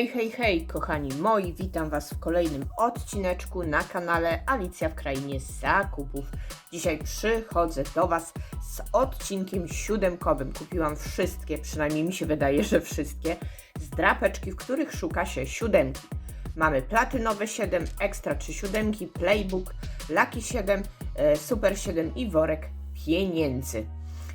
Hej, hej, hej, kochani moi, witam Was w kolejnym odcineczku na kanale Alicja w Krainie Zakupów. Dzisiaj przychodzę do Was z odcinkiem siódemkowym. Kupiłam wszystkie, przynajmniej mi się wydaje, że wszystkie, z drapeczki, w których szuka się siódemki. Mamy platynowe 7, ekstra 3 siódemki, playbook, lucky 7, e, super 7 i worek pieniędzy.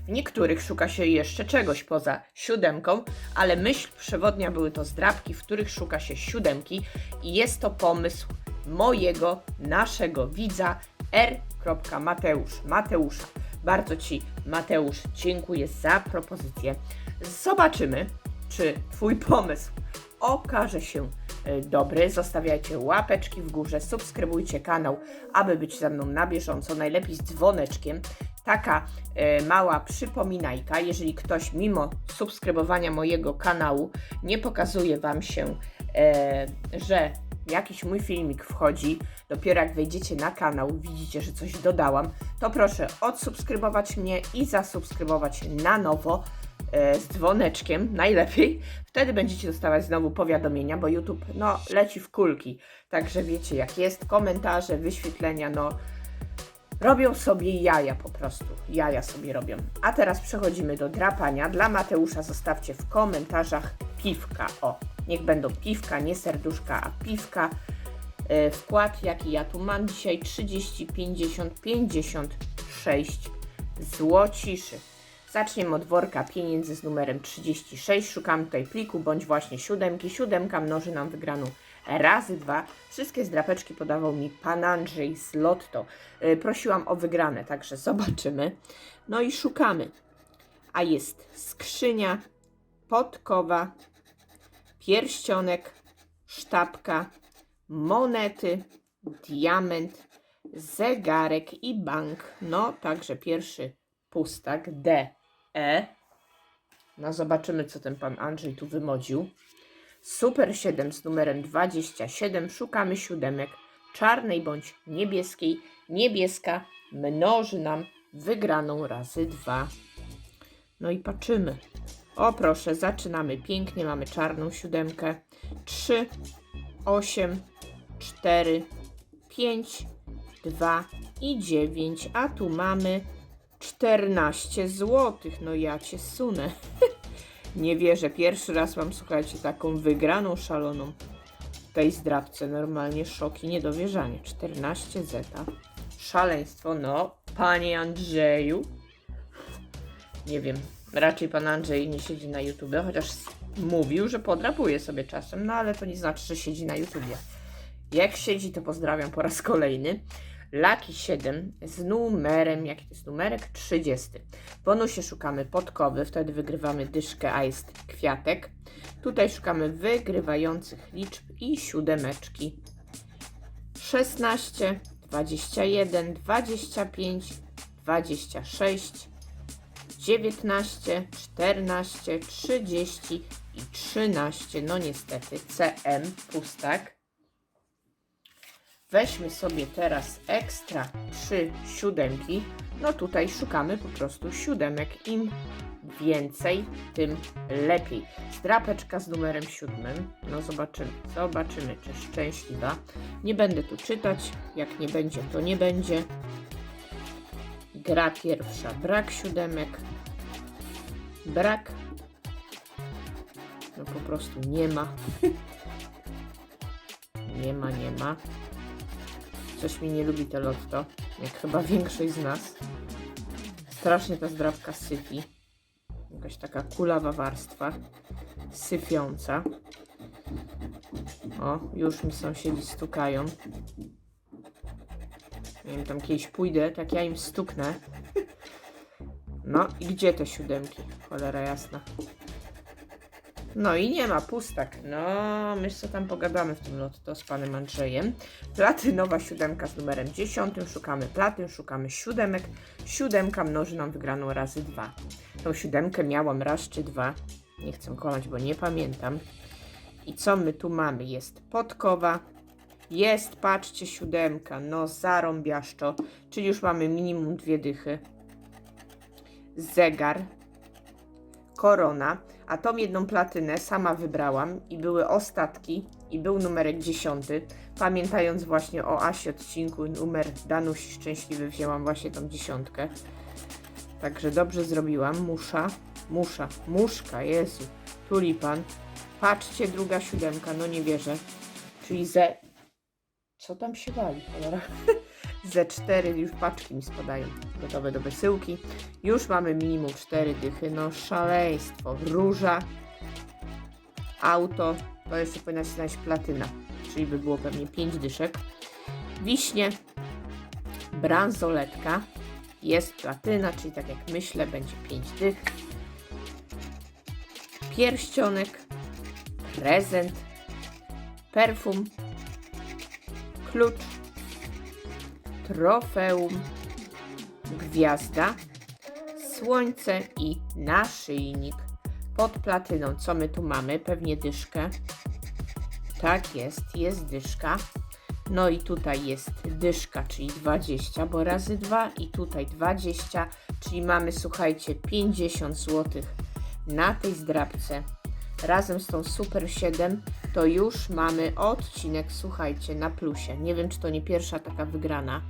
W niektórych szuka się jeszcze czegoś poza siódemką, ale myśl przewodnia były to zdrabki, w których szuka się siódemki i jest to pomysł mojego, naszego widza R. Mateusz. Mateusza. Bardzo Ci, Mateusz, dziękuję za propozycję. Zobaczymy, czy Twój pomysł okaże się e, dobry. Zostawiajcie łapeczki w górze, subskrybujcie kanał, aby być ze mną na bieżąco, najlepiej z dzwoneczkiem. Taka e, mała przypominajka, jeżeli ktoś mimo subskrybowania mojego kanału nie pokazuje Wam się, e, że jakiś mój filmik wchodzi, dopiero jak wejdziecie na kanał, widzicie, że coś dodałam, to proszę odsubskrybować mnie i zasubskrybować na nowo e, z dzwoneczkiem, najlepiej. Wtedy będziecie dostawać znowu powiadomienia, bo YouTube no, leci w kulki. Także wiecie jak jest, komentarze, wyświetlenia, no robią sobie jaja po prostu. Jaja sobie robią. A teraz przechodzimy do drapania. Dla Mateusza zostawcie w komentarzach piwka. O, niech będą piwka, nie serduszka, a piwka. E, Wkład jaki ja tu mam dzisiaj 30, 50, 56 złociszy. Zaczniemy od worka pieniędzy z numerem 36. Szukamy tutaj pliku bądź właśnie siódemki. Siódemka mnoży nam wygraną razy dwa. Wszystkie zdrapeczki podawał mi pan Andrzej z Lotto. Yy, prosiłam o wygrane, także zobaczymy. No i szukamy. A jest skrzynia, podkowa, pierścionek, sztabka, monety, diament, zegarek i bank. No, także pierwszy pustak D, E. No, zobaczymy, co ten pan Andrzej tu wymodził. Super 7 z numerem 27. Szukamy siódemek czarnej bądź niebieskiej. Niebieska mnoży nam wygraną razy 2. No i patrzymy. O proszę, zaczynamy pięknie. Mamy czarną siódemkę. 3, 8, 4, 5, 2 i 9. A tu mamy 14 zł. No ja cię sunę. Nie wierzę, pierwszy raz mam, słuchajcie, taką wygraną szaloną w tej zdrabce. Normalnie szok i niedowierzanie. 14 zeta. Szaleństwo, no, panie Andrzeju. Nie wiem, raczej pan Andrzej nie siedzi na YouTube, chociaż mówił, że podrapuje sobie czasem, no ale to nie znaczy, że siedzi na YouTubie. Jak siedzi, to pozdrawiam po raz kolejny. Lucky 7 z numerem, jaki to jest numerek? 30. W bonusie szukamy podkowy, wtedy wygrywamy dyszkę, a jest kwiatek. Tutaj szukamy wygrywających liczb i siódemeczki. 16, 21, 25, 26, 19, 14, 30 i 13. No niestety, CM pustak. Weźmy sobie teraz ekstra 3 siódemki. No tutaj szukamy po prostu siódemek. Im więcej, tym lepiej. Zdrapeczka z numerem siódmym. No zobaczymy, zobaczymy, czy szczęśliwa. Nie będę tu czytać. Jak nie będzie, to nie będzie. Gra pierwsza, brak siódemek. Brak. No po prostu nie ma. nie ma, nie ma. Mi nie lubi to lotto, jak chyba większość z nas. Strasznie ta zdrabka syfi. Jakaś taka kulawa warstwa, syfiąca. O, już mi sąsiedzi stukają. Nie wiem, tam kiedyś pójdę, tak ja im stuknę. No i gdzie te siódemki? Cholera jasna. No i nie ma pustak. No, my co tam pogadamy w tym lotto z panem Andrzejem. Platynowa siódemka z numerem 10. Szukamy platyn, szukamy siódemek. Siódemka mnoży nam wygraną razy dwa. Tą siódemkę miałam raz czy dwa. Nie chcę kolać, bo nie pamiętam. I co my tu mamy? Jest podkowa. Jest, patrzcie, siódemka. No, zarąbiaszczo. Czyli już mamy minimum dwie dychy. Zegar korona, a tą jedną platynę sama wybrałam i były ostatki i był numerek dziesiąty. Pamiętając właśnie o Asi odcinku, numer Danusi Szczęśliwy, wzięłam właśnie tą dziesiątkę. Także dobrze zrobiłam. Musza, musza, muszka, Jezu, tulipan. Patrzcie, druga siódemka, no nie wierzę. Czyli ze... Co tam się wali, cholera? Ze cztery już paczki mi spadają. Gotowe do wysyłki. Już mamy minimum cztery dychy. No szaleństwo. Róża. Auto. To jeszcze powinna się znaleźć platyna. Czyli by było pewnie pięć dyszek. Wiśnie. Bransoletka. Jest platyna, czyli tak jak myślę, będzie pięć dych. Pierścionek. Prezent. Perfum. Klucz trofeum, gwiazda, słońce i naszyjnik. Pod platyną, co my tu mamy? Pewnie dyszkę. Tak jest, jest dyszka. No i tutaj jest dyszka, czyli 20, bo razy 2 i tutaj 20, czyli mamy, słuchajcie, 50 zł na tej zdrabce. Razem z tą Super 7 to już mamy odcinek, słuchajcie, na plusie. Nie wiem, czy to nie pierwsza taka wygrana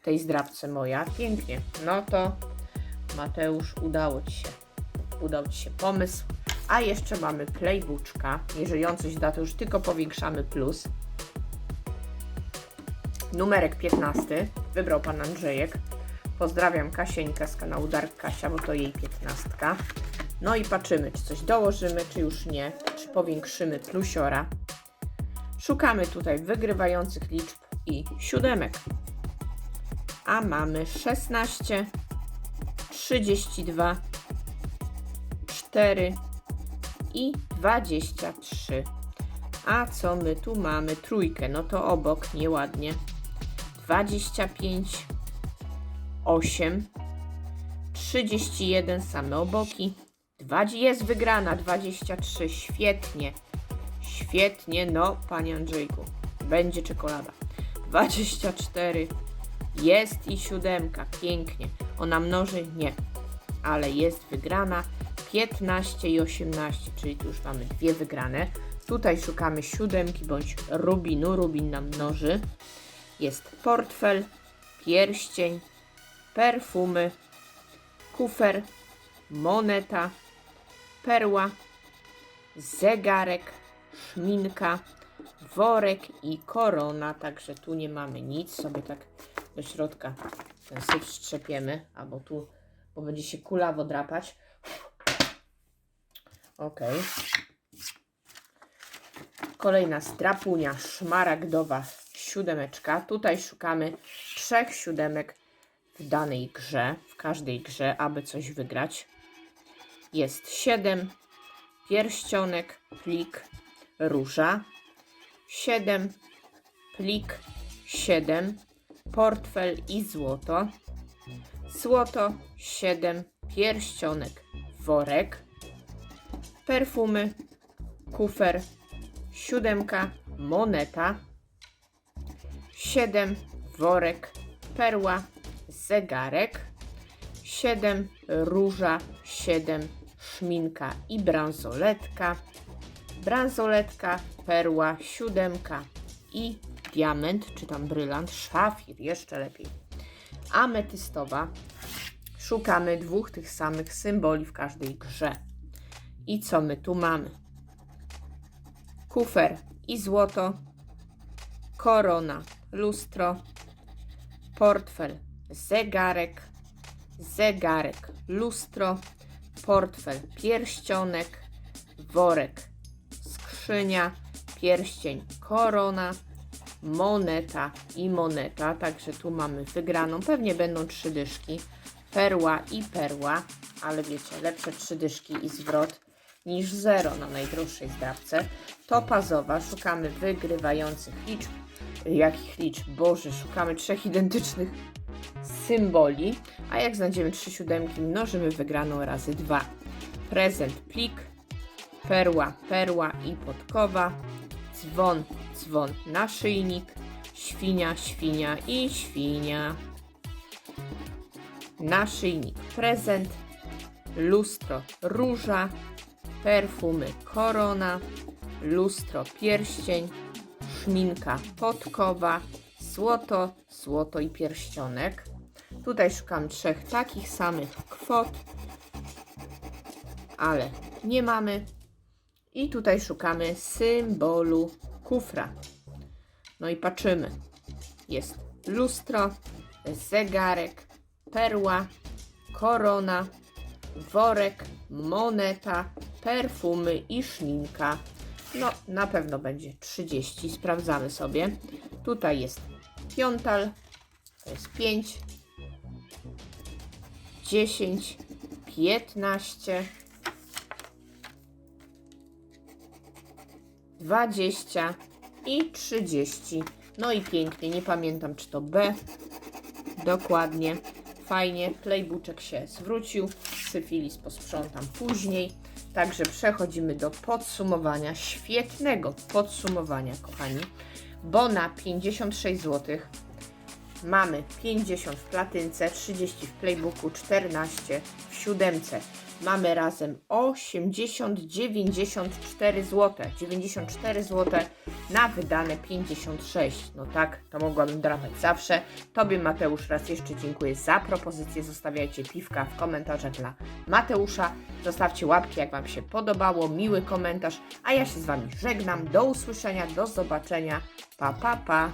w tej zdrabce moja. Pięknie. No to Mateusz, udało Ci się. Udał Ci się pomysł. A jeszcze mamy playbuczka. Jeżeli on coś da, to już tylko powiększamy plus. Numerek 15. Wybrał Pan Andrzejek. Pozdrawiam Kasieńkę z kanału Dark Kasia, bo to jej 15. No i patrzymy, czy coś dołożymy, czy już nie. Powiększymy plusiora. Szukamy tutaj wygrywających liczb i siódemek. A mamy 16, 32, 4 i 23. A co my tu mamy? Trójkę, no to obok, nieładnie. 25, 8, 31, same oboki. Dwa, jest wygrana, 23, świetnie. Świetnie, no, panie Andrzejku, będzie czekolada. 24, jest i siódemka, pięknie. Ona mnoży? Nie, ale jest wygrana. 15 i 18, czyli tu już mamy dwie wygrane. Tutaj szukamy siódemki bądź rubinu, rubin nam mnoży. Jest portfel, pierścień, perfumy, kufer, moneta, perła, zegarek, szminka, worek i korona. Także tu nie mamy nic. Sobie tak do środka ten syf strzepiemy, albo tu, bo będzie się kulawo drapać. Ok. Kolejna strapunia szmaragdowa siódemeczka. Tutaj szukamy trzech siódemek w danej grze, w każdej grze, aby coś wygrać. Jest 7, pierścionek, plik, róża, 7, plik, 7, portfel i złoto, złoto, 7, pierścionek, worek, perfumy, kufer, siódemka, moneta, 7, worek, perła, zegarek, 7, róża, 7, szminka i bransoletka, bransoletka, perła, siódemka i diament, czy tam brylant, szafir, jeszcze lepiej. Ametystowa. Szukamy dwóch tych samych symboli w każdej grze. I co my tu mamy? Kufer i złoto, korona, lustro, portfel, zegarek, zegarek, lustro, portfel, pierścionek, worek, skrzynia, pierścień, korona, moneta i moneta. Także tu mamy wygraną. Pewnie będą trzy dyszki. Perła i perła, ale wiecie, lepsze trzy dyszki i zwrot niż zero na najdroższej zdrawce. Topazowa, szukamy wygrywających liczb. Jakich liczb? Boże, szukamy trzech identycznych symboli, a jak znajdziemy trzy siódemki, mnożymy wygraną razy dwa. Prezent, plik, perła, perła i podkowa, dzwon, dzwon, naszyjnik, świnia, świnia i świnia. Naszyjnik, prezent, lustro róża, perfumy korona, lustro pierścień, szminka podkowa, złoto, złoto i pierścionek. Tutaj szukam trzech takich samych kwot, ale nie mamy. I tutaj szukamy symbolu kufra. No i patrzymy. Jest lustro, zegarek, perła, korona, worek, moneta, perfumy i szminka. No, na pewno będzie 30. Sprawdzamy sobie. Tutaj jest piątal, to jest 5, 10, 15, 20 i 30. No i pięknie, nie pamiętam czy to B. Dokładnie. Fajnie, playbuczek się zwrócił. Syfilis posprzątam później. Także przechodzimy do podsumowania. Świetnego podsumowania, kochani. Bo na 56 zł mamy 50 w platynce, 30 w playbooku, 14 w siódemce. Mamy razem 80, 94 zł. 94 zł na wydane 56. No tak, to mogłabym drapać zawsze. Tobie Mateusz raz jeszcze dziękuję za propozycję. Zostawiajcie piwka w komentarzach dla Mateusza. Zostawcie łapki, jak Wam się podobało, miły komentarz. A ja się z Wami żegnam. Do usłyszenia, do zobaczenia. Pa, pa, pa.